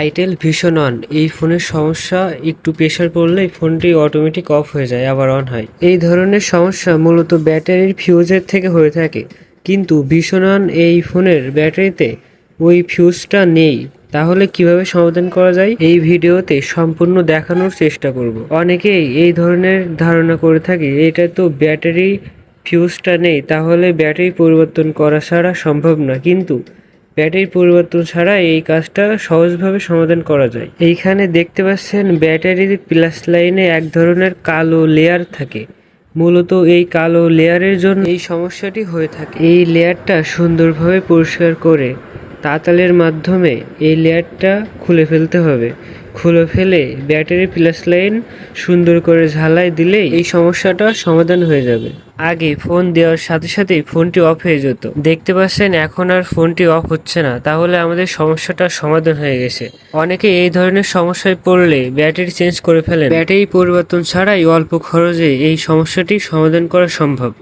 Itel ভীষণ on এই ফোনের সমস্যা, একটু প্রেশার পড়লে ফোনটি অটোমেটিক অফ হয়ে যায়, আবার অন হয়। এই ধরনের সমস্যা মূলত ব্যাটারির ফিউজের থেকে হয়ে থাকে। কিন্তু ভীষণ অন এই ফোনের ব্যাটারিতে ওই ফিউজটা নেই। তাহলে কীভাবে সমাধান করা যায়? এই ভিডিওতে সম্পূর্ণ দেখানোর চেষ্টা করব। অনেকেই এই ধরনের ধারণা করে থাকে, এটা তো ব্যাটারি ফিউজটা নেই, তাহলে ব্যাটারি পরিবর্তন করা ছাড়া সম্ভব না। কিন্তু ব্যাটারি পরিবর্তন ছাড়া এই কাজটা সহজভাবে সমাধান করা যায়। এইখানে দেখতে পাচ্ছেন ব্যাটারির প্লাস লাইনে এক ধরনের কালো লেয়ার থাকে। মূলত এই কালো লেয়ারের জন্য এই সমস্যাটি হয়ে থাকে। এই লেয়ারটা সুন্দরভাবে পরিষ্কার করে তাতালের মাধ্যমে এই লেয়ারটা খুলে ফেলতে হবে। খুলে ফেলে ব্যাটারি প্লাস লাইন সুন্দর করে ঝালাই দিলে এই সমস্যাটা সমাধান হয়ে যাবে। আগে ফোন দেওয়ার সাথে সাথেই ফোনটি অফ হয়ে যেত। দেখতে পাচ্ছেন, এখন আর ফোনটি অফ হচ্ছে না। তাহলে আমাদের সমস্যাটা সমাধান হয়ে গেছে। অনেকে এই ধরনের সমস্যায় পড়লে ব্যাটারি চেঞ্জ করে ফেলেন। ব্যাটারি পরিবর্তন ছাড়াই অল্প খরচে এই সমস্যাটি সমাধান করা সম্ভব।